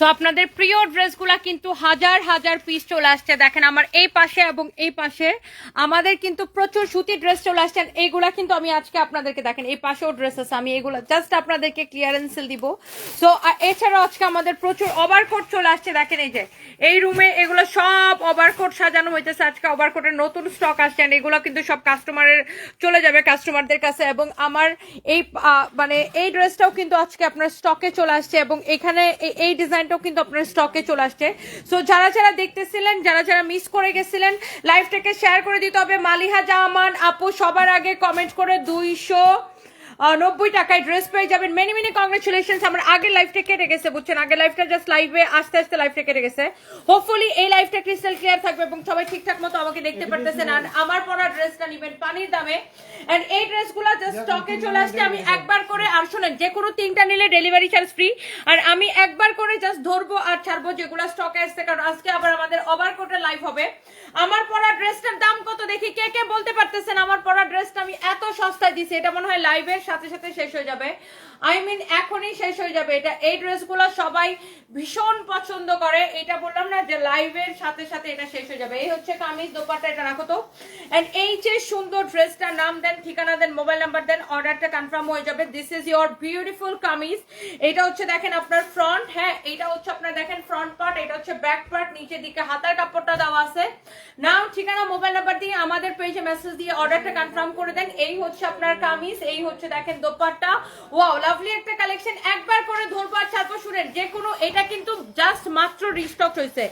So আপনাদের প্রিয় ড্রেসগুলা কিন্তু হাজার হাজার পিস চলে আসছে। দেখেন আমার এই পাশে এবং এই পাশে। আমাদের কিন্তু প্রচুর সুতি ড্রেস চলে আসছে। এইগুলা কিন্তু আমি আজকে আপনাদেরকে দেখেন, এই পাশেও ড্রেস আছে। আমি এগুলো জাস্ট আপনাদেরকে ক্লিয়ারেন্স দিব। সো এছাড়াও আজকে আমাদের প্রচুর ওভারকোট চলে আসছে। দেখেন এই যে, এই রুমে এগুলো সব ওভারকোট সাজানো হইতেছে। আজকে ওভারকোটের নতুন স্টক আসছে। এগুলো কিন্তু সব কাস্টমারের চলে যাবে কাস্টমারদের কাছে। এবং আমার এই মানে এই ড্রেসটাও কিন্তু আজকে আপনার স্টকে চলে আসছে। এবং এখানে এই- এই ডিজাইনটাও কিন্তু আপনার স্টকে চলে আসছে। সো যারা যারা দেখতেছিলেন, যারা যারা মিস করে গেছিলেন লাইভটাকে শেয়ার করে দিতে হবে। মালিহা জামান আপু সবার আগে কমেন্ট করে দুইশো নব্বই টাকায় ড্রেস পেয়ে যাবেন। মেনি মেনি কংগ্রেচুলেশন আমার আগের লাইফটা কেটে গেছে, বুঝছেন? আগের লাইফটা জাস্ট লাইভে আস্তে আস্তে লাইফটা কেটে গেছে। হোপফুলি এই লাইফটা ক্রিস্টাল ক্লিয়ার থাকবে এবং সবাই ঠিকঠাক মতো আমাকে দেখতে পারতেছেন। আর আমার পরা ড্রেসটা নিবেন পানির দামে। এন্ড এই ড্রেসগুলো জাস্ট স্টকে চলে আসছে। আমি একবার করে, আর শোনেন, যে কোনো তিনটা নিলে ডেলিভারি চার্জ ফ্রি আর আমি একবার করে জাস্ট ধরবো আর ছাড়বো যেগুলো স্টকে আসছে। কারণ আজকে আবার আমাদের ওভার কোটে লাইভ হবে। আমার পরা ড্রেসটার দাম কত দেখি? কে কে বলতে পারতেছেন? আমার পরা ড্রেসটা আমি এত সস্তায় দিছি। এটা মনে হয় লাইভের সাথে সাথে শেষ হয়ে যাবে। আই মিন এখনই শেষ হয়ে যাবে। এটা এই ড্রেসগুলো সবাই ভীষণ পছন্দ করে। এটা বললাম না যে লাইভের সাথে সাথে এটা শেষ হয়ে যাবে। এই হচ্ছে কামিজ দোপাট্টা, এটা রাখো তো। এন্ড এই যে সুন্দর ড্রেসটার নাম দেন, ঠিকানা দেন মোবাইল নাম্বার দেন অর্ডারটা কনফার্ম হয়ে যাবে। This is your beautiful kameez. এটা হচ্ছে দেখেন আপনার ফ্রন্ট হ্যাঁ এটা হচ্ছে আপনার দেখেন ফ্রন্ট পার্ট এটা হচ্ছে ব্যাক পার্ট নিচের দিকে হাতার কাপড়টা দেওয়া আছে। নাম ঠিকানা মোবাইল নাম্বার দিয়ে আমাদের পেজে মেসেজ দিয়ে অর্ডারটা কনফার্ম করে দেন। এই হচ্ছে আপনার কামিজ, এই হচ্ছে দেখেন দোপাট্টা। ওয়াও লাভলি একটা কালেকশন একবার করে ধরবো আর ছাড়বো শুনেন যে কোনো, এটা কিন্তু জাস্ট মাত্র রিস্টক হয়েছে।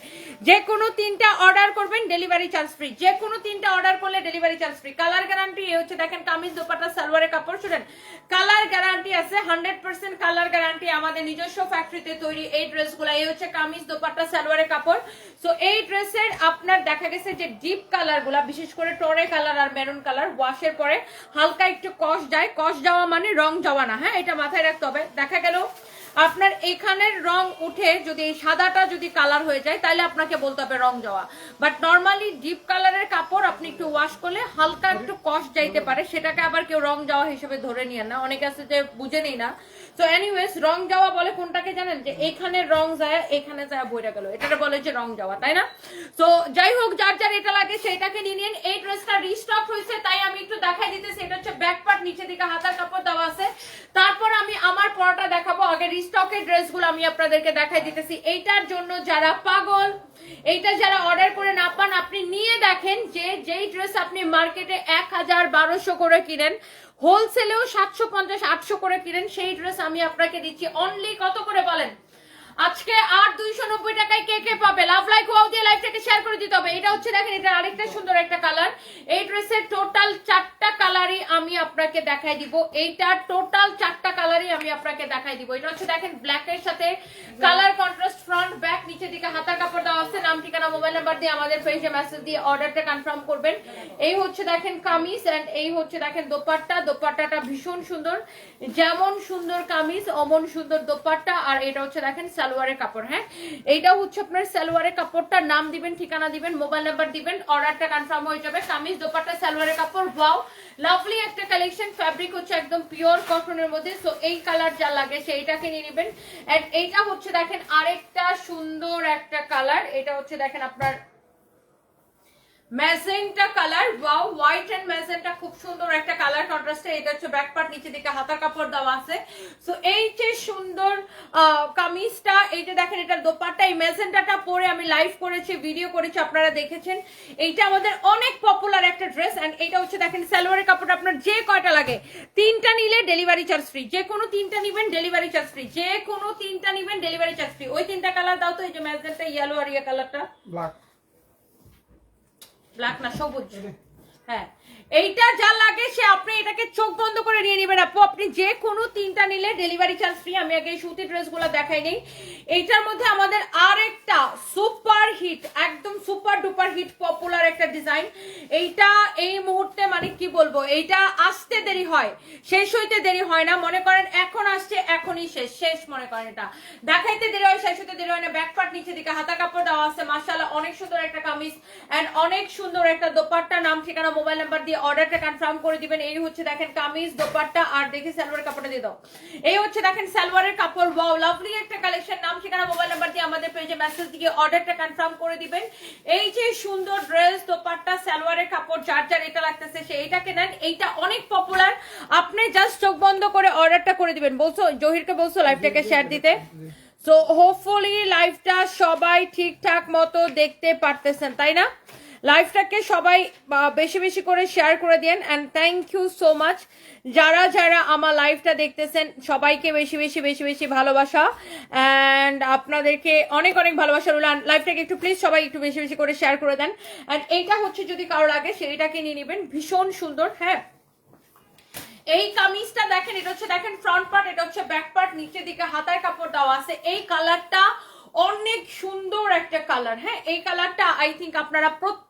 যে কোনো তিনটা অর্ডার করবেন ডেলিভারি চার্জ ফ্রি যে কোনো তিনটা অর্ডার করলে delivery charge free colour guarantee এই হচ্ছে, দেখেন কামিজ দোপাট্টা, সালোয়ারের কাপড় শুনেন কালার গ্যারান্টি আছে হান্ড্রেড পার্সেন্ট কালার গ্যারান্টি আমাদের নিজস্ব ফ্যাক্টরিতে তৈরি এই ড্রেসগুলো এই হচ্ছে কামিজ দোপাট্টা, সালোয়ারের কাপড়। সো এই ড্রেসের আপনার দেখা গেছে যে ডিপ কালারগুলা, বিশেষ করে টরে কালার আর মেরুন কালার ওয়াশের পরে হালকা একটু কষ যায়। কষ যাওয়া মানে রং যাওয়া না হ্যাঁ? এটা মাথায় রাখতে হবে। দেখা গেল? আপনার এখানের রং উঠে যদি এই সাদাটা যদি কালার হয়ে যায়, তাহলে আপনাকে বলতে হবে রং যাওয়া। বাট নর্মালি ডিপ কালারের কাপড় আপনি একটু ওয়াশ করলে হালকা একটু কষ যাইতে পারে, সেটাকে আবার কেউ রং যাওয়া হিসেবে ধরে নিয়ে না। অনেকে আছে যে বুঝে নেই না। তো এনিওয়েজ রং যাওয়া বলে কোনটাকে জানেন? যে এখানে রং যায়, এখানে যায় বইটা গেল। এটা বলে যে রং যাওয়া তাই না? তো যাই হোক, যার যার এটা লাগে সেটাকে নিয়ে নিন। এই ড্রেসটা রিস্টক হয়েছে, তাই আমি একটু দেখাই দিতেছি। এটা হচ্ছে ব্যাক পার্ট নিচে দিকে হাতার কাপড় দেওয়া আছে। তারপর আমি আমার পরাটা দেখাবো। আগে রিস্টকের ড্রেসগুলো আমি আপনাদেরকে দেখাই দিতেছি। এইটার জন্য যারা পাগল, এইটা যারা অর্ডার করে না পান, আপনি নিয়ে দেখেন যে যেই ড্রেস আপনি মার্কেটে এক হাজার বারোশো করে কিনেন হোলসেলেও সাতশো পঞ্চাশ, আটশো করে কিনেন। সেই ড্রেস আমি আপনাকে দিচ্ছি। অনলি কত করে বলেন? আজকে আর দুইশো নব্বই টাকায় কে কে পাবে? লাভ লাইক ওয়াও দিয়ে লাইভটাকে শেয়ার করে দিতে হবে। এটা হচ্ছে দেখেন এটা আরেকটা সুন্দর একটা কালার এই ড্রেসের টোটাল চারটা কালারই আমি আপনাকে দেখাই দিব। এইটা টোটাল চারটা কালারই আমি আপনাকে দেখাই দিব। এটা হচ্ছে দেখেন ব্ল্যাক এর সাথে কালার কন্ট্রাস্ট ফ্রন্ট ব্যাক নিচে দিকে হাতা কাপড় দেওয়া আছে। নাম, ঠিকানা মোবাইল নাম্বার দিয়ে আমাদের পেজে মেসেজ দিয়ে অর্ডারটা কনফার্ম করবেন। এই হচ্ছে দেখেন কামিজ এন্ড এই হচ্ছে দেখেন দোপাট্টা। দোপাট্টাটা ভীষণ সুন্দর। যেমন সুন্দর কামিজ, অমন সুন্দর দোপাট্টা। আর এটা হচ্ছে দেখেন সালোয়ারের কাপড় হ্যাঁ? এইটা হচ্ছে আপনার সালোয়ারের কাপড়টার নাম দিবেন, ঠিকানা দিবেন, মোবাইল নাম্বার দিবেন, অর্ডারটা কনফার্ম হয়ে যাবে। কামিজ দোপাট্টা, সালোয়ারের কাপড় ওয়াও লাভলি একটা কালেকশন ফ্যাব্রিক হচ্ছে একদম পিওর কটনের মধ্যে সো এই কালার যা লাগে সেইটাকে নিয়ে নেবেন। এন্ড এইটা হচ্ছে দেখেন আরেকটা সুন্দর একটা কালার এটা হচ্ছে দেখেন আপনার magenta colour, wow, white and magenta খুব সুন্দর একটা কালার কন্ট্রাস্টে এটা হচ্ছে ব্যাক পার্ট নিচে দিকে হাতার কাপড় দেওয়া আছে। সো এই যে সুন্দর কামিজটা, এই যে দেখেন এটা দোপাট্টা, এই ম্যাজেন্টাটা পরে আমি লাইভ করেছি ভিডিও করেছি, আপনারা দেখেছেন। এইটা আমাদের অনেক পপুলার একটা ড্রেস এন্ড এটা হচ্ছে দেখেন সালোয়ারের কাপড় আপনার যে কয়টা লাগে, তিনটা নিলে ডেলিভারি চার্জ ফ্রি যে কোনো তিনটা নিবেন ডেলিভারি চার্জ ফ্রি যে কোনো তিনটা নিবেন ডেলিভারি চার্জ ফ্রি ওই তিনটা কালার দাও তো, এই যে ম্যাজেন্টা ইয়েলো আর ইয়ে কালারটা ব্ল্যাক ব্ল্যাক না সবুজ? হ্যাঁ। এইটা যা লাগে সে আপনি এটাকে চোখ বন্ধ করে নিয়ে নেবেন। আপু, আপনি যে কোনো তিনটা নিলে ডেলিভারি চার্জ ফ্রি আমি আগে এই সুতি ড্রেসগুলো দেখাই নেই। এইটার মধ্যে আমাদের আরেকটা সুপার হিট একদম সুপার ডুপার হিট পপুলার একটা ডিজাইন এইটা এই মুহূর্তে মানে কি বলব, এইটা আসতে দেরি হয়, শেষ হইতে দেরি হয় না। মনে করেন এখন আসছে, এখনই শেষ শেষ মনে করেন এটা। দেখাইতে দেরি হয়, শেষ হইতে দেরি হয় না। ব্যাক পার্ট নিচে দিকে হাতা কাপড় দেওয়া আছে, মাশাআল্লাহ, অনেক সুন্দর একটা কামিজ অ্যান্ড অনেক সুন্দর একটা দোপাট্টা নাম, ঠিকানা মোবাইল নাম্বার দিয়ে অর্ডারটা কনফার্ম করে দিবেন। এই হচ্ছে দেখেন কামিজ, দোপাট্টা, আর দেখি সালোয়ার কাপড়টা দিয়ে দাও। এই হচ্ছে দেখেন সালোয়ারের কাপড়। ওয়াও লাভলি একটা কালেকশন নাম, ঠিকানা মোবাইল নাম্বার দিয়ে আমাদের পেজে মেসেজ দিয়ে অর্ডারটা কনফার্ম করে দিবেন। এই যে সুন্দর ড্রেস দোপাট্টা, সালোয়ারের কাপড়, যার যার এটা লাগতেছে, সে এইটাকে নেন এইটা অনেক পপুলার আপনি জাস্ট চোখ বন্ধ করে অর্ডারটা করে দিবেন। বলছো, জহিরকে বলছো লাইভটাকে শেয়ার দিতে। সো হোপফুলি লাইভটা সবাই ঠিকঠাক মতো দেখতে পারতেছেন, তাই না? লাইভটাকে সবাই বেশি বেশি করে শেয়ার করে দেন and thank you so much যারা যারা আমার লাইভটা দেখতেছেন, সবাইকে বেশি বেশি বেশি বেশি ভালোবাসা অ্যান্ড আপনাদেরকে অনেক অনেক ভালোবাসা রইল লাইভটাকে একটু প্লিজ সবাই একটু বেশি বেশি করে শেয়ার করে দেন অ্যান্ড এইটা হচ্ছে যদি কারও লাগে সেইটাকে নিয়ে নেবেন, ভীষণ সুন্দর হ্যাঁ? এই কামিজটা দেখেন, এটা হচ্ছে দেখেন ফ্রন্ট পার্ট এটা হচ্ছে ব্যাক পার্ট নিচের দিকে হাতার কাপড় দেওয়া আছে। এই কালারটা অনেক সুন্দর একটা কালার হ্যাঁ? এই কালারটা আই থিঙ্ক আপনারা প্রত্যেকে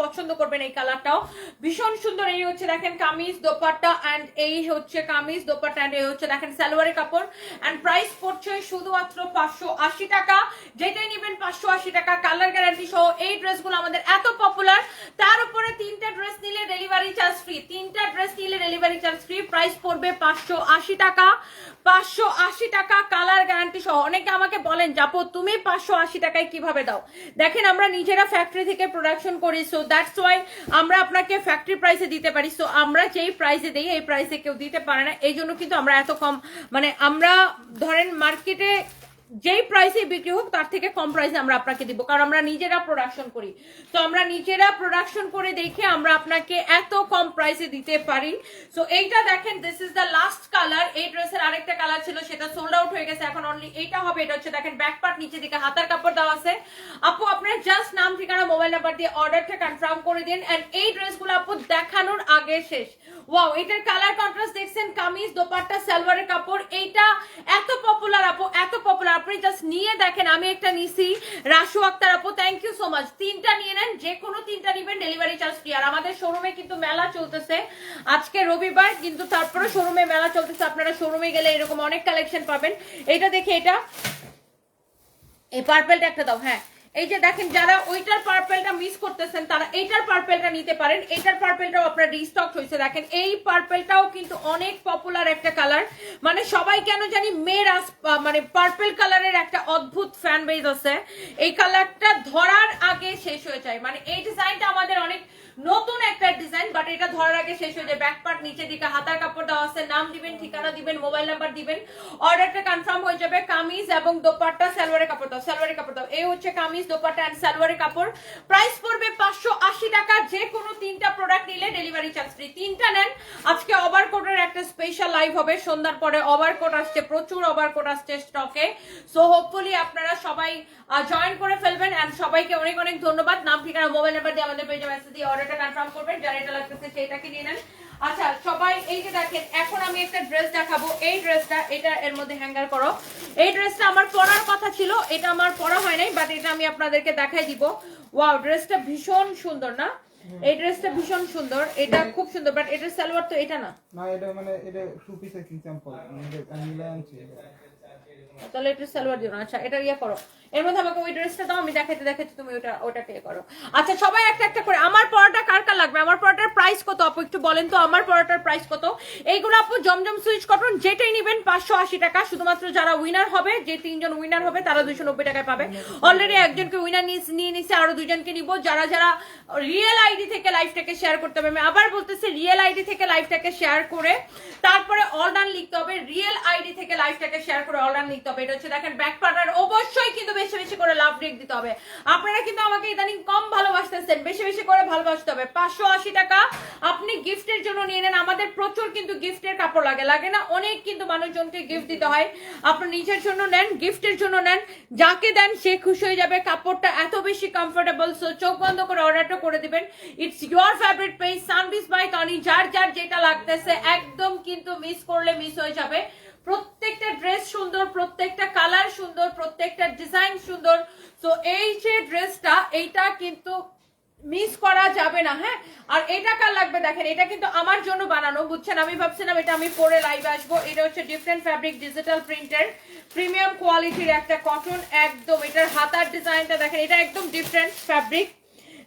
পছন্দ করবেন এই কালারটাও। ভীষণ সুন্দর, এই হচ্ছে দেখেন কামিজ, দোপাট্টা অ্যান্ড এই হচ্ছে কামিজ, দোপাট্টা অ্যান্ড এই হচ্ছে দেখেন সালোয়ারের কাপড়। অ্যান্ড প্রাইস পড়ছে শুধুমাত্র পাঁচশো আশি টাকা। যেটাই নেবেন পাঁচশো আশি টাকা কালার গ্যারান্টি সহ এই ড্রেসগুলো আমাদের এত পপুলার তার উপরে তিনটা ড্রেস নিলে ডেলিভারি চার্জ ফ্রি তিনটা ড্রেস নিলে ডেলিভারি চার্জ ফ্রি প্রাইস পড়বে পাঁচশো আশি টাকা। পাঁচশো আশি টাকা কালার গ্যারান্টি সহ। অনেকে আমাকে বলেন যাপো তুমি পাঁচশো আশি টাকায় কীভাবে দাও? দেখেন আমরা নিজেরা ফ্যাক্টরি থেকে প্রোডাকশন করি। সো দ্যাটস ওয়াই আমরা আপনাকে ফ্যাক্টরি প্রাইসে দিতে পারি। সো আমরা যেই প্রাইসে দিই, এই প্রাইসে কেউ দিতে পারে না। এই জন্য কিন্তু আমরা এত কম মানে আমরা ধরেন মার্কেটে যেই প্রাইসে বিক্রি হোক, তার থেকে কম প্রাইসে আমরা আপনাকে দিব, কারণ আমরা নিজেরা প্রোডাকশন করি। তো আমরা নিজেরা প্রোডাকশন করে দেখে আমরা আপনাকে এত কম প্রাইসে দিতে পারি। সো এইটা দেখেন this is the last colour এই ড্রেসের আরেকটা কালার ছিল, সেটা সোল্ড আউট হয়ে গেছে। এখন অনলি এইটা হবে, এটা হচ্ছে দেখেন ব্যাক পার্ট নিচে দিকে হাতার কাপড় দেওয়া আছে। আপু, আপনার জাস্ট নাম, ঠিকানা মোবাইল নাম্বার দিয়ে অর্ডারটা কনফার্ম করে দিন। এন্ড এই ড্রেসগুলো আপু দেখানোর আগে শেষ। ওয়াও এটার কালার কন্ট্রাস্ট দেখছেন, কামিজ, দোপাট্টা, সালোয়ারের কাপড়। এইটা এত পপুলার আপু, এত পপুলার আপনি জাস্ট নিয়ে দেখেন, আমি একটা নিছি। রাশু আক্তার আপু থ্যাংক ইউ সো মাচ তিনটা নিয়ে নেন, যে কোনো তিনটা নিবেন ডেলিভারি চার্জ ফ্রি আর আমাদের শোরুমে কিন্তু মেলা চলতেছে। আজকে রবিবার, কিন্তু তারপরে শোরুমে মেলা চলতেছে। আপনারা শোরুমে গেলে এরকম অনেক কালেকশন পাবেন। এটা দেখে এটা এই পার্পেলটা একটা দাও হ্যাঁ। এই যে দেখেন, যারা ওইটার পার্পেলটা মিস করতেছেন, তারা এইটার পার্পেলটা নিতে পারেন। এইটার পার্পেলটাও আপনার রিস্টক হয়েছে। দেখেন, এই পার্পেলটাও কিন্তু অনেক পপুলার একটা কালার মানে সবাই কেন জানি মেয়ের মানে পার্পেল কালারের একটা অদ্ভুত ফ্যান বেজ আছে। এই কালারটা ধরার আগে শেষ হয়ে যায়। মানে এই ডিজাইনটা আমাদের অনেক নতুন একটা ডিজাইন বাট এটা ধরার আগে শেষ হয়ে যায়। ব্যাক পার্ট নিচে দিকে হাতার কাপড় দেওয়া আছে, নাম দিবেন, ঠিকানা দিবেন মোবাইল নাম্বার দিবেন। অর্ডারটা কনফার্ম হয়ে যাবে কামিজ এবং দোপাট্টা, সালোয়ারের কাপড় দাও, সালোয়ারের কাপড় দাও। এই হচ্ছে কামিজ, দোপাট্টা এন্ড সালোয়ারের কাপড়। প্রাইস পড়বে পাঁচশো আশি টাকা। যে কোনো তিনটা প্রোডাক্ট নিলে ডেলিভারি চার্জ ফ্রি তিনটা নেন। আজকে ওভারকোটের একটা স্পেশাল লাইভ হবে। সন্ধ্যার পরে ওভারকোট আসছে, প্রচুর ওভারকোট আসছে স্টকে সো হোপফুলি আপনারা সবাই জয়েন করে ফেলবেন। এন্ড সবাইকে অনেক অনেক ধন্যবাদ। নাম, ঠিকানা মোবাইল নাম্বার দিয়ে আমাদের পেজে মেসেজ দিয়ে অর্ডারটা কনফার্ম করবেন যারা এটা লাগতেছে সেটাকে নিয়ে নেন। আচ্ছা সবাই এই যে দেখেন এখন আমি একটা ড্রেস দেখাবো। এই ড্রেসটা এটা এর মধ্যে হ্যাঙ্গার করো। এই ড্রেসটা আমার পরার কথা ছিল এটা আমার পরা হয় নাই বাট এটা আমি আপনাদেরকে দেখাই দিব। ওয়াও ড্রেসটা ভীষণ সুন্দর না? এই ড্রেসটা ভীষণ সুন্দর এটা খুব সুন্দর বাট এটার সালোয়ার তো এটা না। না এটা মানে এটা টু পিসের কি আমি আনছি তাহলে এটা সালোয়ার দিও না। আচ্ছা এটা ইয়ে করো। এর মধ্যে আমাকে ওই ড্রেসটা দাও, আমি দেখাতে তুমি ওটা ওটাকে ইয়ে করো। আচ্ছা সবাই একটা একটা করে, আমার পরোটা কার কার লাগবে? আমার পরোটার প্রাইস কত আপু? একটু বলেন তো, আমার পরোটার প্রাইস কত? এইগুলো আপু, জমজম সুইচ কটন যেটাই নেবেন পাঁচশো আশি টাকা। শুধুমাত্র যারা উইনার হবে, যে তিনজন উইনার হবে, তারা দুশো নব্বই টাকায় পাবে। অলরেডি একজনকে উইনার নিয়ে নিছে, আরও দুজনকে নিব। যারা যারা রিয়েল আইডি থেকে লাইফটাকে শেয়ার করতে হবে, আমি আবার বলতেছি রিয়েল আইডি থেকে লাইফটাকে শেয়ার করে, তারপরে অলডান লিখতে হবে রিয়েল আইডি থেকে লাইফটাকে শেয়ার করে অলডান লিখতে হবে এটা হচ্ছে দেখেন ব্যাক পার্টার অবশ্যই কিন্তু বেশি বেশি করে লাভ রেক দিতে হবে। আপনারা কিন্তু আমাকে ইদানিং কম ভালোবাসতেছেন, বেশি বেশি করে ভালোবাসতে হবে। পাঁচশো আশি টাকা আপনি গিফটের জন্য নিয়ে নেন। আমাদের প্রচুর কিন্তু গিফটের কাপড় লাগে। লাগে না, অনেক কিন্তু মানুষজনকে গিফট দিতে হয়। আপনি নিজের জন্য নেন গিফটের জন্য নেন। যাকে দেন, সে খুশি হয়ে যাবে। কাপড়টা এত বেশি কমফোর্টেবল সো চোখ বন্ধ করে অর্ডারটা করে দিবেন। ইটস ইয়োর ফেভারিট পেজ সানবিস বাই টনি যার যার যেটা লাগতেছে, একদম কিন্তু মিস করলে মিস হয়ে যাবে। প্রত্যেকটা ড্রেস সুন্দর, প্রত্যেকটা কালার সুন্দর, প্রত্যেকটা ডিজাইন সুন্দর। তো এই যে ড্রেসটা এইটা কিন্তু মিস করা যাবে না হ্যাঁ? আর এটা কার লাগবে দেখেন, এটা কিন্তু আমার জন্য বানানো, বুঝছেন? আমি ভাবছিলাম এটা আমি পরে লাইভে আসব। এটা হচ্ছে ডিফারেন্ট ফ্যাব্রিক ডিজিটাল প্রিন্টের প্রিমিয়াম কোয়ালিটির একটা কটন একদম। এটার হাতার ডিজাইনটা দেখেন, এটা একদম different fabric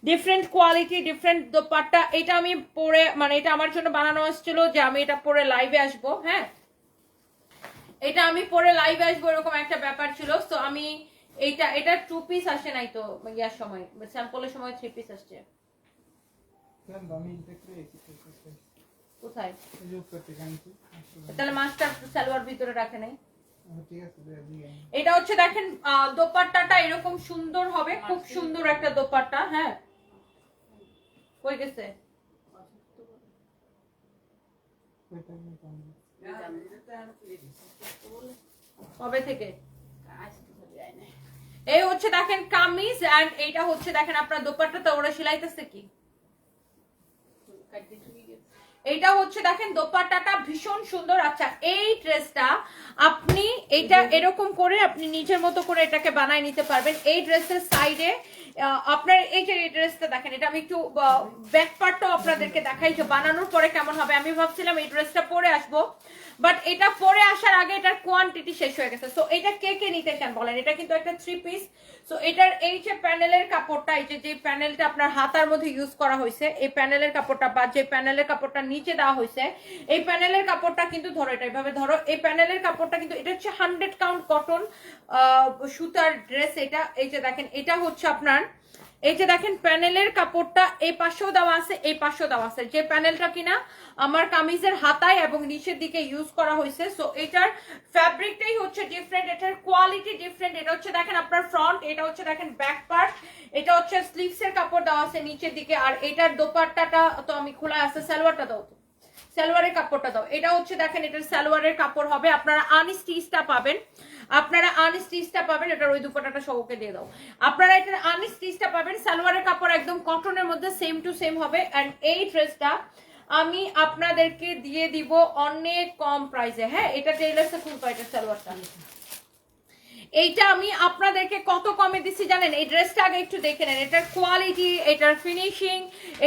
different quality different dupatta. এটা আমি পরে মানে এটা আমার জন্য বানানো আসছিল যে আমি এটা পরে লাইভে আসব হ্যাঁ? এটা আমি পরে লাইভ আসব এরকম একটা ব্যাপার ছিল। তো আমি এইটা এটা টু পিস আসে নাই তো ইয়ার সময় স্যাম্পলের সময় থ্রি পিস আসছে। কোথায়? তাহলে মাছটা সালোয়ার ভিতরে রাখে নাই। এটা হচ্ছে দেখেন আহ, দোপাট্টাটা এরকম সুন্দর হবে খুব সুন্দর একটা দোপাট্টা হ্যাঁ। কই গেছে? কবে থেকে? এই হচ্ছে দেখেন কামিজ এন্ড এইটা হচ্ছে দেখেন আপনার দোপাট্টা তো ওরা সেলাইতেছে কি? এইটা হচ্ছে দেখেন দোপাট্টাটা ভীষণ সুন্দর। আচ্ছা এই ড্রেসটা আপনি এইটা এরকম করে আপনি নিজের মতো করে এটাকে বানায় নিতে পারবেন। এই ড্রেসের সাইডে আপনার এই যে ড্রেসটা দেখেন এটা আমি একটু ব্যাক পার্টটাও আপনাদেরকে দেখাই যে বানানোর পরে কেমন হবে। আমি ভাবছিলাম এই ড্রেসটা পরে আসব। বাট এটা পরে আসার আগে এটার কোয়ান্টিটি শেষ হয়ে গেছে। সো এটা কে কে নিতে চান বলেন? এটা কিন্তু একটা থ্রি পিস সো এটার এই যে প্যানেলের কাপড়টা, এই যে যে প্যানেলটা আপনার হাতার মধ্যে ইউজ করা হয়েছে, এই প্যানেলের কাপড়টা বা যে প্যানেলের কাপড়টা নিচে দেওয়া হয়েছে, এই প্যানেলের কাপড়টা কিন্তু ধরো এটা এইভাবে ধরো, এই প্যানেলের কাপড়টা কিন্তু, এটা হচ্ছে হান্ড্রেড কাউন্ট কটন সুতার ড্রেস এটা। এই যে দেখেন, এটা হচ্ছে আপনার এই যে দেখেন, প্যানেলের কাপড়টা এই পাশেও দেওয়া আছে, এই পাশেও দেওয়া আছে। যে প্যানেলটা কিনা আমার কামিজের হাতায় এবং নিচের দিকে ইউজ করা হয়েছে। সো এটার ফ্যাব্রিকটাই হচ্ছে ডিফারেন্ট এটার কোয়ালিটি ডিফারেন্ট এটা হচ্ছে দেখেন আপনার ফ্রন্ট এটা হচ্ছে দেখেন ব্যাক পার্ট এটা হচ্ছে স্লিভস এর কাপড় দেওয়া আছে নিচের দিকে। আর এটার দোপাট্টাটা তো আমি খোলা আছে, সালোয়ারটা দাও তো। সালোয়ারের কাপড়টা দাও। এটা হচ্ছে দেখেন, এটার সালোয়ারের কাপড় হবে। আপনারা আনস্টিচটা পাবেন। আপনারা আনস্টিচটা পাবেন, এটার ওই দুপাটাটা সবকে দিয়ে দাও। আপনারা এটার আনস্টিচটা পাবেন, সালোয়ারের কাপড় একদম কটনের মধ্যে সেম টু সেম হবে। এন্ড এই ড্রেসটা আমি আপনাদেরকে দিয়ে দিব অনেক কম প্রাইসে হ্যাঁ এটা টেইলার্সে খুব এটা সালোয়ারটা। এইটা আমি আপনাদেরকে কত কমে দিচ্ছি জানেন? এই ড্রেসটা আগে একটু দেখে নেন। এটার কোয়ালিটি এটার ফিনিশিং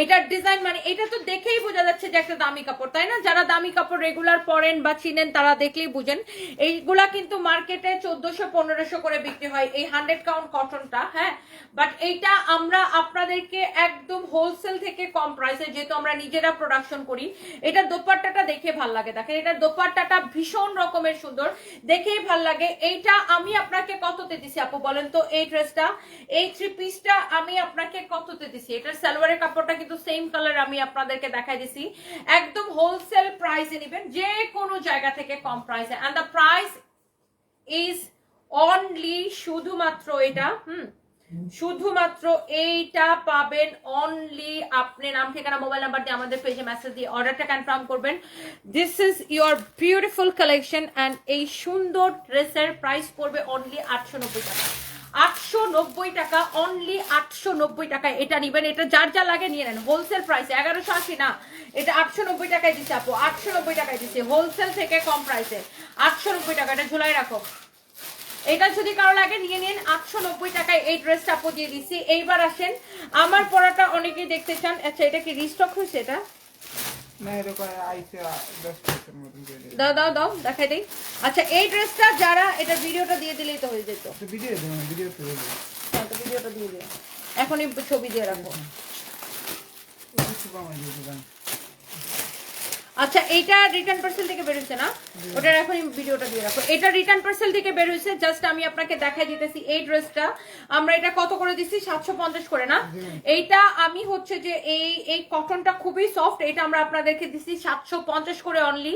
এটার ডিজাইন মানে এটা তো দেখেই বোঝা যাচ্ছে যে একটা দামি কাপড়, তাই না? যারা দামি কাপড় রেগুলার পরেন বা চিনেন, তারা দেখলেই বুঝেন। এইগুলা কিন্তু মার্কেটে চোদ্দশো, পনেরোশো করে বিক্রি হয় এই হান্ড্রেড কাউন্ট কটনটা হ্যাঁ? বাট এইটা আমরা আপনাদেরকে একদম হোলসেল থেকে কম প্রাইসে যেহেতু আমরা নিজেরা প্রোডাকশন করি এটা দোপাট্টাটা দেখে ভালো লাগে। দেখেন এটা দোপাট্টাটা ভীষণ রকমের সুন্দর, দেখেই ভালো লাগে। এইটা আমি আপনাকে কততে দিছি আপু বলেন তো? এই ড্রেসটা এই থ্রি পিসটা আমি আপনাকে কততে দিছি? এটার সালোয়ারের কাপড়টা কিন্তু সেম কালার আমি আপনাদেরকে দেখাই দিছি। একদম হোলসেল প্রাইসে নেবেন, যে কোনো জায়গা থেকে কম প্রাইসে and the price is only শুধুমাত্র এটা, হুম শুধুমাত্র এইটা পাবেন অনলি আপনি নাম, ঠিকানা মোবাইল নাম্বার দিয়ে আমাদের পেজে মেসেজ দিয়ে অর্ডারটা কনফার্ম করবেন। This is your beautiful collection and এই সুন্দর ড্রেসের প্রাইস পড়বে অনলি আটশো নব্বই টাকা। আটশো নব্বই টাকা অনলি আটশো নব্বই টাকায় এটা নিবেন। এটা যার যা লাগে নিয়ে নেন। হোলসেল প্রাইসে এগারোশো আশি, না, এটা আটশো নব্বই টাকায় দিচ্ছে আপু, আটশো নব্বই টাকায় দিচ্ছে হোলসেল থেকে কম প্রাইসে আটশো নব্বই টাকা, এটা ঝুলাই রাখো। এটা যদি কারও লাগে নিয়ে নিন। আটশো নব্বই টাকায় এই ড্রেসটা আপু দিয়ে দিচ্ছি। এইবার আসেন। আমার পরাটা অনেকেই দেখতে চান। আচ্ছা এটা কি রিস্টক হয়েছে এটা? দাও দাও দাও দেখাই দিই। আচ্ছা এই ড্রেসটা যারা এটা ভিডিওটা দিয়ে দিলেই তো হয়ে যেত। ভিডিও ভিডিও করে দেবো হ্যাঁ ভিডিওটা দিয়ে দিও এখনই ছবি দিয়ে রাখব কিছু কমাই দিয়ে দিলাম আচ্ছা এইটা রিটার্ন পার্সেল থেকে বেরোচ্ছে না? ওটার এখন ভিডিওটা দিয়ে রাখো। এটা রিটার্ন পার্সেল থেকে বেরোচ্ছে জাস্ট আমি আপনাকে দেখাই দিতেছি এই ড্রেসটা আমরা এটা কত করে দিচ্ছি? সাতশো পঞ্চাশ করে না? এইটা আমি হচ্ছে যে এই এই কটনটা খুবই সফট এটা আমরা আপনাদেরকে দিচ্ছি সাতশো পঞ্চাশ করে অনলি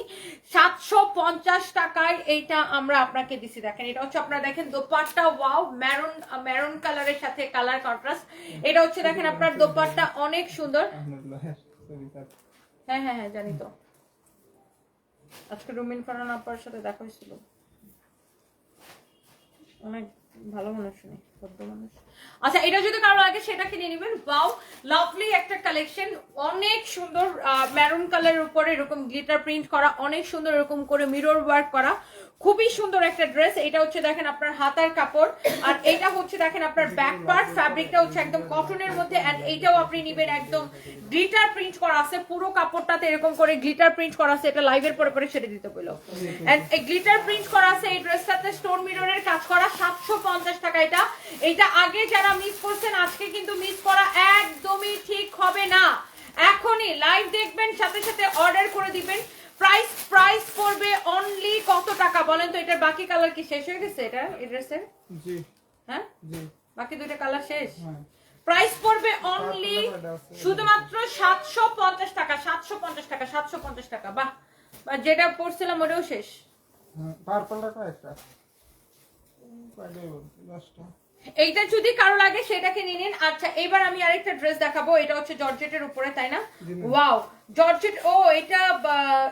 সাতশো পঞ্চাশ টাকায় এইটা আমরা আপনাকে দিচ্ছি দেখেন। এটা হচ্ছে আপনারা দেখেন দোপাট্টা ওয়াও ম্যারুন ম্যারুন কালারের সাথে কালার কন্ট্রাস্ট এটা হচ্ছে দেখেন আপনার দোপাট্টা অনেক সুন্দর। হ্যাঁ হ্যাঁ হ্যাঁ জানি তো। আজকে রুমিন ফারান আপার সাথে দেখা হয়েছিল। অনেক ভালো মানুষ নেই ভদ্র মানুষ। আচ্ছা এটা যদি কারও লাগে সেটা কিনে নেবেন। ওয়াও লাভলি একটা কালেকশন অনেক সুন্দর ম্যারুন কালারের উপরে এরকম গ্লিটার প্রিন্ট করা, অনেক সুন্দর এরকম করে মিরর ওয়ার্ক করা। খুবই সুন্দর একটা ড্রেস। এটা হচ্ছে দেখেন আপনার হাতার কাপড়। আর এটা হচ্ছে দেখেন আপনার ব্যাক পার্ট ফ্যাব্রিকটা হচ্ছে একদম কটনের মধ্যে এন্ড এইটাও আপনি নেবেন একদম গ্লিটার প্রিন্ট করা আছে। পুরো কাপড়টাতে এরকম করে গ্লিটার প্রিন্ট করা আছে। এটা লাইভের পরে পরে ছেড়ে দিতে বলল এন্ড এই গ্লিটার প্রিন্ট করা আছে এই ড্রেসটাতে স্টোন মিররের কাজ করা, সাতশো পঞ্চাশ টাকা এটা। এইটা আগে যারা মিস করছেন, আজকে কিন্তু মিস করা একদমই ঠিক হবে না। এখনই লাইভ দেখবেন, সাথে সাথে অর্ডার করে দিবেন। প্রাইস প্রাইস পড়বে অনলি কত টাকা? বলেন তো এটার বাকি কালার কি শেষ হয়ে গেছে? এটা এই ড্রেসের জি। হ্যাঁ? জি। বাকি দুইটা কালার শেষ? হ্যাঁ। প্রাইস পড়বে অনলি। শুধুমাত্র সাতশো পঞ্চাশ টাকা সাতশো পঞ্চাশ টাকা সাতশো পঞ্চাশ টাকা। বাহ! বা যেটা পড়ছিলাম ওটাও শেষ। হ্যাঁ পার্পলটা কয়েকটা কয়টা বলছি এইটা যদি কারও লাগে সেটাকে নিয়ে নিন। আচ্ছা এবার আমি আরেকটা ড্রেস দেখাবো। এটা হচ্ছে জর্জেটের উপরে তাই না? ওয়াও জর্জেট ও এটা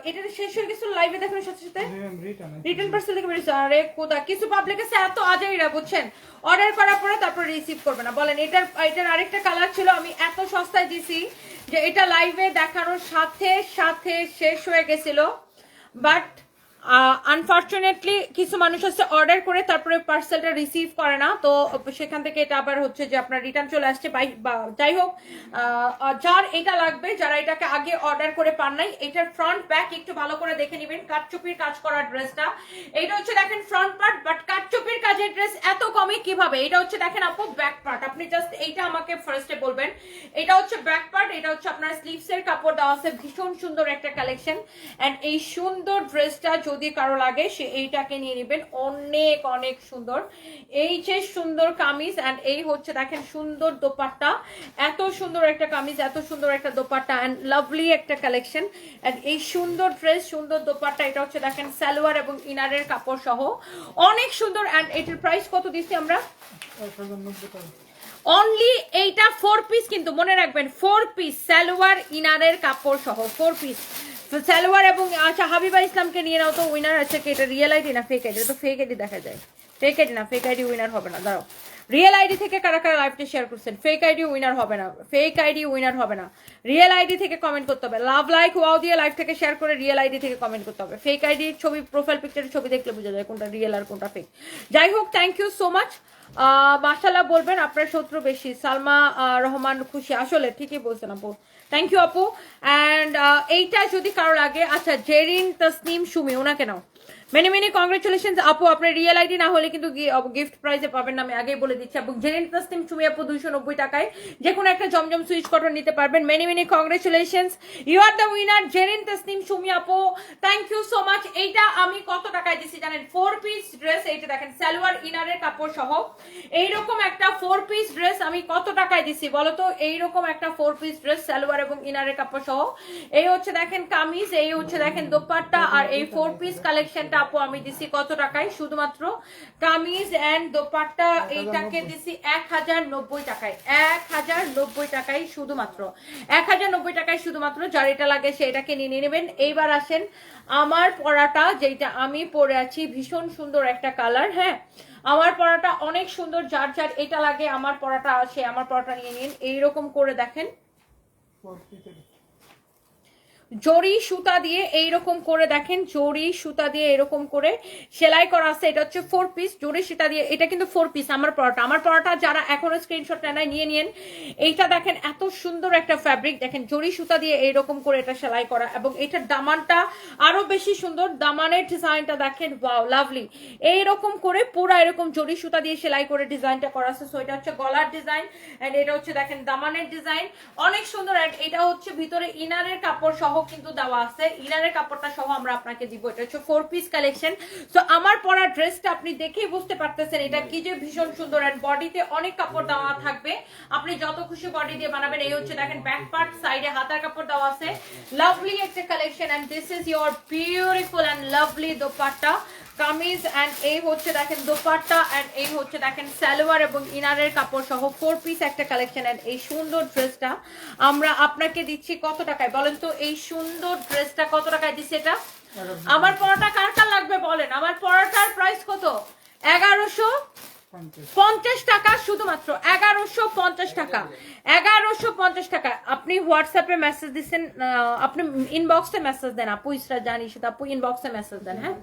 এটা শেষ হয়ে গেছিল লাইভে দেখানোর সাথে সাথে? রিটার্ন রিটার্ন পার্সেল থেকে বেরিয়েছে। আরে কোথা? কিছু পাবলিক আছে এত আজাইরা বুঝছেন? অর্ডার করার পরে তারপর রিসিভ করবে না। বলেন এটার এটার আরেকটা কালার ছিল আমি এত সস্তায় দিছি যে এটা লাইভে দেখানোর সাথে সাথে শেষ হয়ে গেছিল। বাট আনফর্চুনেটলি কিছু মানুষ হচ্ছে অর্ডার করে তারপরে পার্সেলটা রিসিভ করে না। তো সেখান থেকে এটা আবার হচ্ছে যে আপনার রিটার্ন চলে আসছে। যাই হোক যার এটা লাগবে, যারা এটাকে আগে অর্ডার করে পান নাই, এটার ফ্রন্ট ব্যাক একটু ভালো করে দেখে নেবেন কাটচুপির কাজ করা ড্রেসটা এটা হচ্ছে দেখেন ফ্রন্ট পার্ট বাট কাটচুপির কাজের ড্রেস এত কমে কীভাবে? এটা হচ্ছে দেখেন আপু ব্যাক পার্ট আপনি জাস্ট এইটা আমাকে ফার্স্টে বলবেন। এটা হচ্ছে ব্যাক পার্ট এটা হচ্ছে আপনার স্লিভস এর কাপড় দেওয়া আছে। ভীষণ সুন্দর একটা কালেকশন এন্ড এই সুন্দর ড্রেসটা যদি কারও লাগে, সে এইটাকে নিয়ে নেবেন। অনেক অনেক সুন্দর। এই যে সুন্দর কামিজ এন্ড এই হচ্ছে, দেখেন, সুন্দর দোপাট্টা। এত সুন্দর একটা কামিজ, এত সুন্দর একটা দোপাট্টা এন্ড লাভলি একটা কালেকশন এন্ড এই সুন্দর ড্রেস সুন্দর দোপাট্টা, এটা হচ্ছে, দেখেন, সালোয়ার এবং ইনারের কাপড় সহ। অনেক সুন্দর এন্ড এটার প্রাইস কত দিচ্ছি আমরা? অনলি এইটা ফোর পিস কিন্তু মনে রাখবেন ফোর পিস সালোয়ার, ইনারের কাপড় সহ ফোর পিস সালোয়ার এবং আচ্ছা হাবিবা ইসলামকে নিয়ে নাও, তো উইনার আছে কি এটা রিয়েল আইডি না ফেক আইডি তো ফেক আইডি দেখা যায়। ফেক আইডি না ফেক আইডি উইনার হবে না, দাঁড়াও। রিয়েল আইডি থেকে কারা কারা লাইভটা শেয়ার করছেন? ফেক আইডি উইনার হবে না ফেক আইডি উইনার হবে না। রিয়েল আইডি থেকে কমেন্ট করতে হবে। লাভ লাইক ওয়াও দিয়ে লাইভ থেকে শেয়ার করে রিয়েল আইডি থেকে কমেন্ট করতে হবে। ফেক আইডি ছবি প্রোফাইল পিকচারের ছবি দেখলে বোঝা যায় কোনটা রিয়েল আর কোনটা ফেক যাই হোক থ্যাংক ইউ সো মাচ মাসাল্লাহ বলবেন, আপনার শত্রু বেশি। সালমা রহমান খুশি। আসলে ঠিকই বলছেন আপু। থ্যাংক ইউ আপু। অ্যান্ড এইটা যদি কারও লাগে আচ্ছা জেরিন, তসনিম, সুমি, ওনাকে নাও। মেনি মেনি কংগ্রেচুলেশন আপু আপনার রিয়েল আইডি না হলে কিন্তু গিফট প্রাইজে পাবেন না আমি আগেই বলে দিচ্ছি এবং জেরিন তসনিম সুমি আপু দুইশো নব্বই টাকায় যে কোনো একটা জমজম সুইচ কটন নিতে পারবেন many many congratulation you are the winner Jerin Tasnim Sumi আপু থ্যাংক ইউ সো মাচ এইটা আমি কত টাকায় দিচ্ছি জানেন ফোর পিস ড্রেস এইটা দেখেন সালোয়ার ইনারের কাপড় সহ। এইরকম একটা ফোর পিস ড্রেস আমি কত টাকায় দিচ্ছি বলতো এইরকম একটা ফোর পিস ড্রেস সালোয়ার এবং ইনারের কাপড় সহ। এই হচ্ছে দেখেন কামিজ, এই হচ্ছে দেখেন দোপাট্টা, আর এই ফোর পিস কালেকশনটা আপু আমি দিছি কত টাকায়? শুধুমাত্র কামিজ এন্ড দোপাট্টা এইটাকে দিছি এক হাজার নব্বই টাকায়। এক হাজার নব্বই টাকায় শুধুমাত্র। এক হাজার নব্বই টাকায় শুধুমাত্র যার এটা লাগে সেটাকে নিয়ে নেবেন। এইবার আসেন আমার পরাটা যেটা আমি পরে আছি ভীষণ সুন্দর একটা কালার হ্যাঁ? আমার পরাটা অনেক সুন্দর যার যার এটা লাগে আমার পরাটা আছে আমার পরাটা নিয়ে নিন। এইরকম করে দেখেন। জরি সুতা দিয়ে এইরকম করে দেখেন, জরি সুতা দিয়ে এরকম করে সেলাই করা আছে। এটা হচ্ছে ফোর পিস জরি সুতা দিয়ে, এটা কিন্তু ফোর পিস আমার পরোটা। আমার পরোটা যারা এখনও স্ক্রিনশট নেয় নিয়ে নিন এইটা দেখেন, এত সুন্দর একটা ফ্যাব্রিক দেখেন, জরি সুতা দিয়ে এইরকম করে এটা সেলাই করা এবং এটার দামানটা আরও বেশি সুন্দর। দামানের ডিজাইনটা দেখেন ওয়াও লাভলি এইরকম করে পুরো এরকম জরি সুতা দিয়ে সেলাই করে ডিজাইনটা করা আছে। সো এটা হচ্ছে গলার ডিজাইন এন্ড এটা হচ্ছে দেখেন, দামানের ডিজাইন। অনেক সুন্দর। এটা হচ্ছে ভিতরে ইনারের কাপড় সহ কিন্তু দেওয়া আছে। ইনারের কাপড়টা সহ আমরা আপনাকে দিব। এটা হচ্ছে ফোর পিস কালেকশন তো আমার পরা ড্রেসটা আপনি দেখেই বুঝতে পারতেছেন এটা কি যে ভীষণ সুন্দর এন্ড বডিতে অনেক কাপড় দেওয়া থাকবে। আপনি যত খুশি বডি দিয়ে বানাবেন, এই হচ্ছে দেখেন ব্যাক পার্ট সাইডে হাতার কাপড় দেওয়া আছে। লাভলি একটা collection and this is your beautiful and lovely dupatta. Kameez and এই হচ্ছে দেখেন দোপাট্টা অ্যান্ড এই হচ্ছে দেখেন সালোয়ার এবং ইনারের কাপড় সহ ফোর পিস একটা কালেকশন এন্ড এই সুন্দর ড্রেসটা আমরা আপনাকে দিচ্ছি কত টাকায় বলেন তো? এই সুন্দর ড্রেসটা কত টাকায় দিচ্ছে এটা? আমার পরোটা কার কার লাগবে বলেন? আমার পরোটার প্রাইস কত? এগারোশো পঞ্চাশ। টাকা শুধুমাত্র, এগারোশো পঞ্চাশ টাকা। এগারোশো পঞ্চাশ টাকা। আপনি হোয়াটসঅ্যাপে মেসেজ দিচ্ছেন আপনি ইনবক্সে মেসেজ দেন, আপু ইসরা জানি, সেটা আপু ইনবক্সে মেসেজ দেন হ্যাঁ?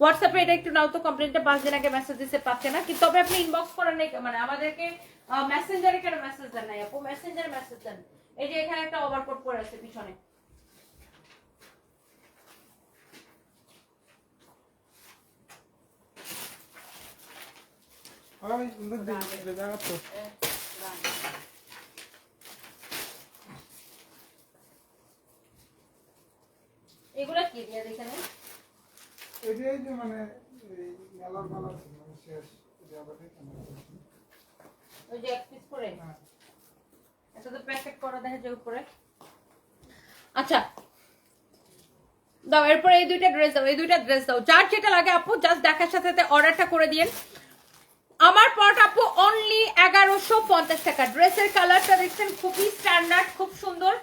হোয়াটসঅ্যাপে এটা একটু নাও তো কমপ্লেনটা পাঁচ দিন আগে মেসেজ দিতে পারছে না। কিন্তু তবে আপনি ইনবক্স করেন মানে আমাদেরকে মেসেঞ্জারে কেন মেসেজ দেন নাই আপু? মেসেঞ্জারে মেসেজ দেন। এই যে এখানে একটা ওভারকোট পরে আছে পিছনে আমি সুন্দর দিই জায়গা তো এগুলা কি দিয়ে এখানে এটাই যে মানে মেলার মেলা শেষ এটা আবার এখানে ওই যে এক পিস করে? এটা তো প্যাকেট করা দেখা যায় উপরে। আচ্ছা। দাও এরপরে এই দুইটা ড্রেস দাও এই দুইটা ড্রেস দাও। যার যেটা লাগে আপু জাস্ট দেখার সাথে সাথে অর্ডারটা করে দিন আমার পট আপু অনলি এগারোশো পঞ্চাশ টাকা। ড্রেসের কালারটা দেখছেন, খুবই স্ট্যান্ডার্ড খুব সুন্দর।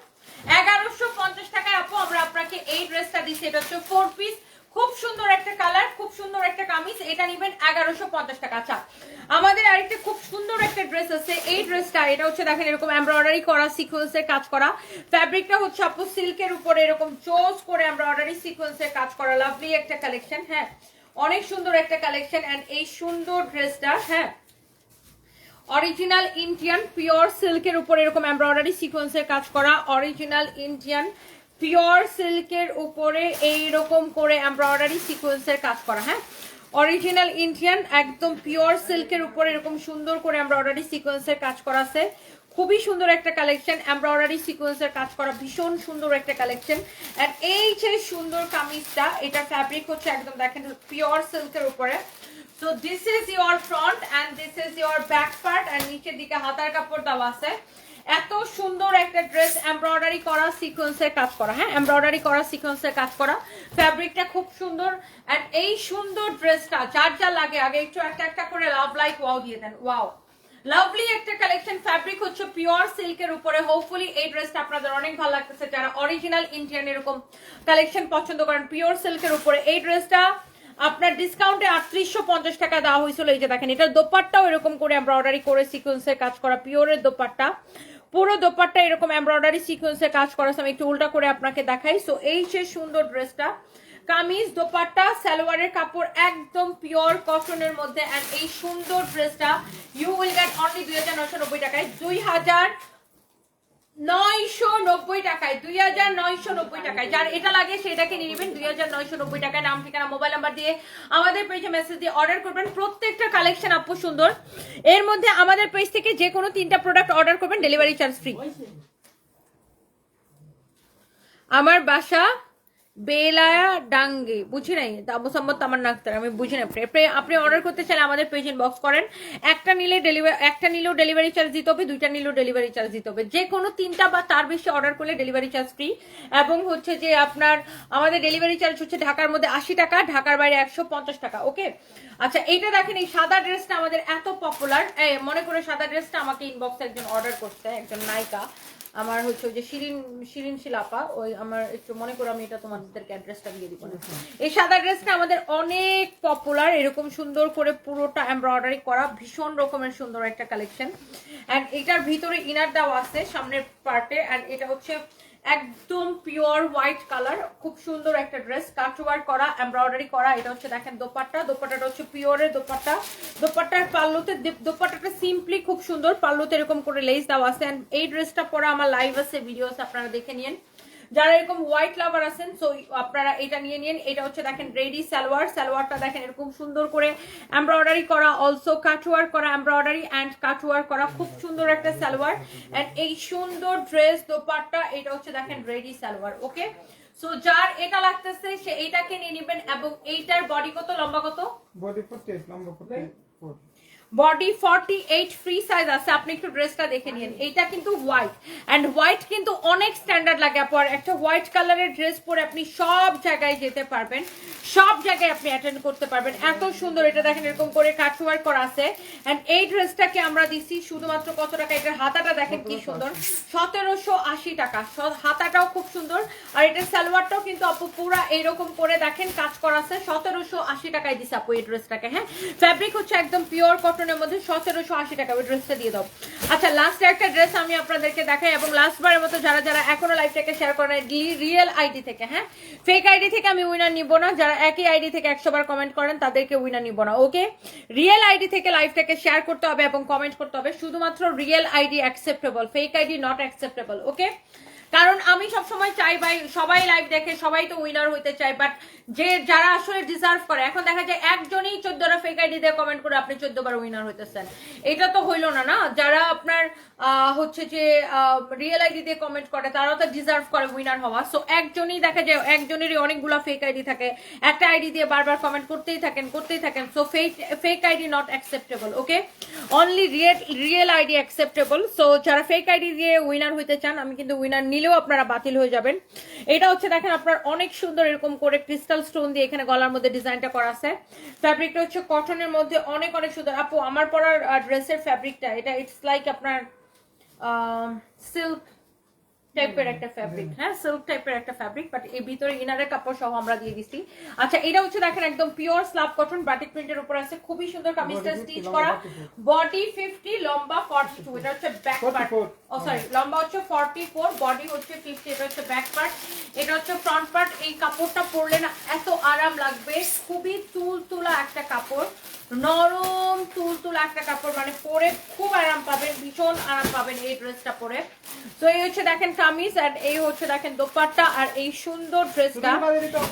এগারোশো পঞ্চাশ টাকায় আপু, আমরা আপনাকে এই ড্রেসটা দিচ্ছি। এটা হচ্ছে ফোর পিস খুব সুন্দর একটা কালার খুব সুন্দর একটা কামিজ। এটা নিবেন এগারোশো পঞ্চাশ টাকা। আচ্ছা আমাদের আরেকটা খুব সুন্দর একটা ড্রেস আছে। এই ড্রেসটা এটা হচ্ছে দেখেন, এরকম এমব্রয়ডারি করা সিকোয়েন্সের কাজ করা। ফ্যাব্রিকটা হচ্ছে আপু সিল্কের উপরে এরকম চোজ করে এমব্রয়ডারি সিকোয়েন্সের কাজ করা। লাভলি একটা কালেকশন হ্যাঁ। অনেক সুন্দর একটা কালেকশন এন্ড এই সুন্দর ড্রেসটা হ্যাঁ অরিজিনাল ইন্ডিয়ান পিওর সিল্কের উপর এরকম এমব্রয়ডারি সিকোয়েন্সের কাজ করা অরিজিনাল ইন্ডিয়ান পিওর সিল্কের উপরে এইরকম করে এমব্রয়ডারি সিকোয়েন্সের কাজ করা হ্যাঁ অরিজিনাল ইন্ডিয়ান একদম পিওর সিল্কের উপরে এরকম সুন্দর করে এমব্রয়ডারি সিকোয়েন্সের কাজ করা আছে। খুবই সুন্দর একটা কালেকশন এমব্রয়ডারি সিকোয়েন্সের কাজ করা ভীষণ সুন্দর একটা কালেকশন আর এই যে সুন্দর কামিজটা, এটা ফ্যাব্রিক হচ্ছে একদম দেখেন পিওর সিল্কের উপরে। So this is your front and this is your back part and নিচের দিকে হাতার কাপড় দেওয়া আছে। এত সুন্দর একটা ড্রেস এমব্রয়ডারি করা সিকোয়েন্সের কাজ করা হ্যাঁ? এমব্রয়ডারি করা সিকোয়েন্সের কাজ করা। ফ্যাব্রিকটা খুব সুন্দর। অ্যান্ড এই সুন্দর ড্রেসটা যার যা লাগে, আগে একটু একটা একটা করে লাভ লাইক ওয়াও দিয়ে দেন ওয়াও লাভলি একটা কালেকশন ফ্যাব্রিক হচ্ছে পিওর সিল্কের উপরে। হোপফুলি এই ড্রেসটা আপনাদের অনেক ভালো লাগতেছে। যারা অরিজিনাল ইন্ডিয়ান এরকম কালেকশন পছন্দ করেন পিওর সিল্কের উপরে। এই ড্রেসটা আপনার ডিসকাউন্টে আটত্রিশশো পঞ্চাশ টাকা দেওয়া হয়েছিল। এই যে দেখেন, এটার দোপাট্টাও এরকম করে এমব্রয়ডারি করে সিকোয়েন্সের কাজ করা পিওরের দোপাট্টা। পুরো দোপাট্টা এরকম এমব্রয়ডারি সিকোয়েন্সের কাজ করা। আমি একটু উল্টা করে আপনাকে দেখাই। সো এই যে সুন্দর ড্রেসটা কামিজ দোপাট্টা সালোয়ারের কাপড় একদম পিওর কটনের মধ্যে এন্ড এই সুন্দর ড্রেসটা ইউ উইল গেট অনলি দুই হাজার নয়শো নব্বই টাকায়। দুই হাজার নয়শো নব্বই টাকায় দুই হাজার নয়শো নব্বই টাকায়। যার এটা লাগে সেটাকে নিয়ে নেবেন দুই হাজার নয়শো নব্বই টাকায়। নাম ঠিকানা মোবাইল নাম্বার দিয়ে আমাদের পেজে মেসেজ দিয়ে অর্ডার করবেন। প্রত্যেকটা কালেকশন আপু সুন্দর। এর মধ্যে আমাদের পেজ থেকে যে কোনো তিনটা প্রোডাক্ট অর্ডার করবেন ডেলিভারি চার্জ ফ্রি আমার বাসা বেলায়া ডাঙ্গে, বুঝি নাই? আবু সম্মত আমার নাক্তার আমি বুঝি না আপনি- অর্ডার করতে চাইলে আমাদের পেজ ইনবক্স করেন। একটা নিলে ডেলিভারি একটা নিলেও ডেলিভারি চার্জ দিতে হবে, দুইটা নিলেও ডেলিভারি চার্জ দিতে হবে। যে কোনো তিনটা বা তার বেশি অর্ডার করলে ডেলিভারি চার্জ ফ্রি এবং হচ্ছে যে আপনার, আমাদের ডেলিভারি চার্জ হচ্ছে ঢাকার মধ্যে আশি টাকা, ঢাকার বাইরে একশো পঞ্চাশ টাকা ওকে আচ্ছা এইটা দেখেন, এই সাদা ড্রেসটা আমাদের এত পপুলার মনে করে সাদা ড্রেসটা আমাকে ইনবক্সে একজন অর্ডার করছে, একজন নায়িকা। আমার হচ্ছে ওই যে শিরিন শিরিন শিলাপা ওই আমার একটু মনে করো আমি এটা তোমাদেরকে অ্যাড্রেসটা দিয়ে দিব এই সাদা ড্রেসটা আমাদের অনেক পপুলার এরকম সুন্দর করে পুরোটা এমব্রয়ডারি করা, ভীষণ রকমের সুন্দর একটা কালেকশন এন্ড এটার ভিতরে ইনার দাও আছে, সামনের পার্টে এন্ড এটা হচ্ছে একদম পিওর হোয়াইট কালার খুব সুন্দর একটা ড্রেস কাটওয়ার করা এমব্রয়ডারি করা, এটা হচ্ছে দেখেন দোপাট্টা, দোপাট্টাটা হচ্ছে পিওরের দোপাট্টা। দোপাট্টার পাল্লুতে দোপাট্টাটা সিম্পলি খুব সুন্দর, পাল্লুতে এরকম করে লেস দেওয়া আছে। এই ড্রেসটা পরে আমার লাইভ আছে ভিডিওস আপনারা দেখে নিন যারা এরকম হোয়াইট লাভার আছেন সো আপনারা এটা নিয়ে নিন। এটা হচ্ছে দেখেন রেডি সালোয়ার সালোয়ারটা দেখেন এরকম সুন্দর করে এমব্রয়ডারি করা অলসো কাটওয়ার করা এমব্রয়ডারি অ্যান্ড কাটওয়ার করা। খুব সুন্দর একটা সালোয়ার অ্যান্ড এই সুন্দর ড্রেস দোপাট্টা, এটা হচ্ছে দেখেন রেডি সালোয়ার ওকে সো যার এটা লাগতেছে, সে এইটাকে নিয়ে নেবেন এবং এইটার বডি কত, লম্বা কত? বডি ফোর্টি এইট লম্বা forty four body forty eight free size আছে। আপনি একটু ড্রেসটা দেখে নিন। এইটা কিন্তু হোয়াইট অ্যান্ড হোয়াইট কিন্তু অনেক স্ট্যান্ডার্ড লাগে পর একটা হোয়াইট কালারের ড্রেস পরে আপনি সব জায়গায় যেতে পারবেন। সব জায়গায় আপনি অ্যাটেন্ড করতে পারবেন। এত সুন্দর। এটা দেখেন এরকম করে কাটওয়ার করা আছে। অ্যান্ড এই ড্রেসটাকে আমরা দিচ্ছি শুধুমাত্র কত টাকা? এটার হাতাটা দেখেন কি সুন্দর। সতেরোশো আশি টাকা। হাতাটাও খুব সুন্দর। আর এটা সালোয়ারটাও কিন্তু আপু পুরা এইরকম করে দেখেন কাজ করা আছে। সতেরোশো আশি টাকায় দিছে আপু এই ড্রেসটাকে হ্যাঁ? ফ্যাব্রিক হচ্ছে একদম পিওর কটনের মধ্যে সতেরোশো আশি টাকা ওই ড্রেসটা দিয়ে দাও। আচ্ছা লাস্ট একটা ড্রেস আমি আপনাদেরকে দেখাই এবং লাস্ট বারের মতো যারা যারা এখনও লাইভটাকে শেয়ার করেন রিয়েল আইডি থেকে হ্যাঁ? ফেক আইডি থেকে আমি উইনার নিব না। যারা একই আইডি থেকে একশো বার কমেন্ট করেন, তাদেরকে উইনার নিব না ওকে রিয়েল আইডি থেকে লাইভটাকে শেয়ার করতে হবে এবং কমেন্ট করতে হবে। শুধুমাত্র real ID acceptable fake ID not acceptable okay কারণ আমি সব সময় চাই ভাই, সবাই লাইভ দেখে, সবাই তো উইনার হইতে চায় বাট যে যারা আসলে ডিজার্ভ করে, এখন দেখা যায় একজনই চোদ্দটা ফেক আইডি দিয়ে কমেন্ট করে আপনি চোদ্দ বার উইনার হইতেছেন। এটা তো হইল না না? যারা আপনার হচ্ছে যে রিয়েল আইডি দিয়ে কমেন্ট করে, তারাও তো ডিজার্ভ করে উইনার হওয়া। সো একজনই দেখা যায়, একজনেরই অনেকগুলো ফেক আইডি থাকে। একটা আইডি দিয়ে বারবার কমেন্ট করতেই থাকেন করতেই থাকেন। So fake fake ID not acceptable okay only real real ID acceptable so যারা ফেক আইডি দিয়ে উইনার হইতে চান, আমি কিন্তু উইনার নিলেও আপনারা বাতিল হয়ে যাবেন। এটা হচ্ছে দেখেন আপনার অনেক সুন্দর এরকম করে ক্রিস্টাল স্টোন দিয়ে এখানে গলার মধ্যে ডিজাইনটা করা আছে। ফ্যাব্রিকটা হচ্ছে কটনের মধ্যে অনেক অনেক সুন্দর। আপু, আমার পরার ড্রেসের ফ্যাব্রিকটা এটা ইটস লাইক আপনার সিল্ক টাইপের একটা ফ্যাব্রিক হ্যাঁ সিল্ক টাইপের একটা ফ্যাব্রিক বাট এই ভিতরে ইনারের কাপড় সহ আমরা দিয়ে দিছি। আচ্ছা এটা হচ্ছে দেখেন একদম পিওর স্ল্যাব কটন বাটিক প্রিন্টের উপর আছে। খুবই সুন্দর কামিজটা স্টিচ করা। বডি ফিফটি লম্বা ফর্টি টু এটা হচ্ছে ব্যাক পার্ট ও সরি লম্বা হচ্ছে ফর্টি ফোর বডি হচ্ছে ফিফটি এটা হচ্ছে ব্যাক পার্ট এটা হচ্ছে ফ্রন্ট পার্ট এই কাপড়টা পরলে না এত আরাম লাগবে। খুবই তুল তুলা একটা কাপড়। নরম তুল তুলা একটা কাপড় মানে পরে খুব আরাম পাবেন ভীষণ আরাম পাবেন এই ড্রেসটা পরে। তো এই হচ্ছে দেখেন কামিজ আর এই হচ্ছে দেখেন দোপাট্টা আর এই সুন্দর ড্রেসটা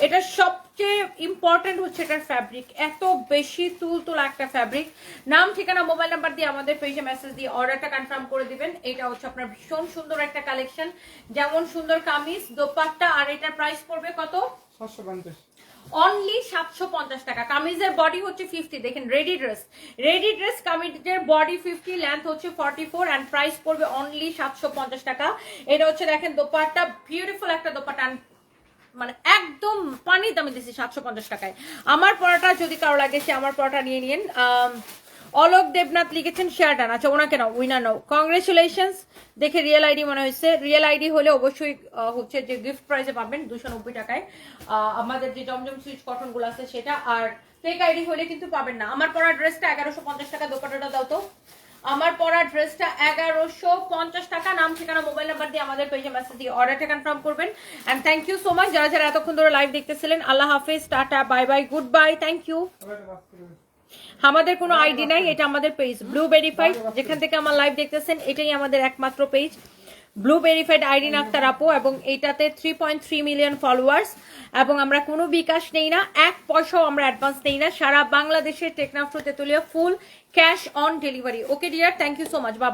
এটা সবচেয়ে ইম্পর্টেন্ট হচ্ছে এটার ফ্যাব্রিক এত বেশি তুল তুলা একটা ফ্যাব্রিক নাম ঠিকানা মোবাইল নাম্বার দিয়ে আমাদের পেজে মেসেজ দিয়ে অর্ডারটা কনফার্ম করে দিবেন। এটা হচ্ছে আপনার ভীষণ সুন্দর একটা কালেকশন যেমন সুন্দর কামিজ দোপাট্টা আর এটার প্রাইস পড়বে কত? সাতশো পঞ্চাশ। অনলি সাতশো পঞ্চাশ টাকা। কামিজের বডি হচ্ছে ফিফটি দেখেন রেডি ড্রেস রেডি ড্রেস কামিজের বডি ফিফটি লেন্থ হচ্ছে ফর্টি ফোর অ্যান্ড প্রাইস পড়বে অনলি সাতশো পঞ্চাশ টাকা। এটা হচ্ছে, দেখেন, দোপাট্টা বিউটিফুল একটা দোপাট্টা মানে একদম পানি দামে দিচ্ছি সাতশো পঞ্চাশ টাকায়। আমার পরোটা যদি কারও লাগে, সে আমার পরোটা নিয়ে নিন। অলোক দেবনাথ লিখেছেন শেয়ার ডান আচ্ছা ওনাকে নাও উইনার নাও। কংগ্রেচুলেশনস দেখে রিয়েল আইডি মনে হয়েছে। রিয়েল আইডি হলে অবশ্যই হচ্ছে যে গিফট প্রাইজে পাবেন দুশো নব্বই টাকায়। আমাদের যে জমজম সুইচ কটনগুলো আছে সেটা, আর ফেক আইডি হলে কিন্তু পাবেন না। আমার পরা ড্রেসটা এগারোশো পঞ্চাশ টাকা, দোকানটা দাও তো। আমার পরা ড্রেসটা এগারোশো পঞ্চাশ টাকা। নাম, ঠিকানা মোবাইল নাম্বার দিয়ে আমাদের পেজে মেসেজ দিয়ে অর্ডারটা কনফার্ম করবেন। And thank you so much যারা যারা এতক্ষণ ধরে লাইভ দেখতেছিলেন, আল্লাহ হাফিজ, tata bye bye goodbye thank you আমাদের কোনো আইডি নাই, এটা আমাদের পেজ ব্লু ভেরিফাইড যেখান থেকে আমার লাইভ দেখতেছেন, এটাই আমাদের একমাত্র পেজ ব্লু ভেরিফাইড আইডি নাক্তার আপু, এবং এটাতে three point three million followers এবং আমরা কোনো বিকাশ নেই না, এক পয়সাও আমরা অ্যাডভান্স নেই না, সারা বাংলাদেশের Teknaf Tetulia full cash on delivery okay dear thank you so much বাবা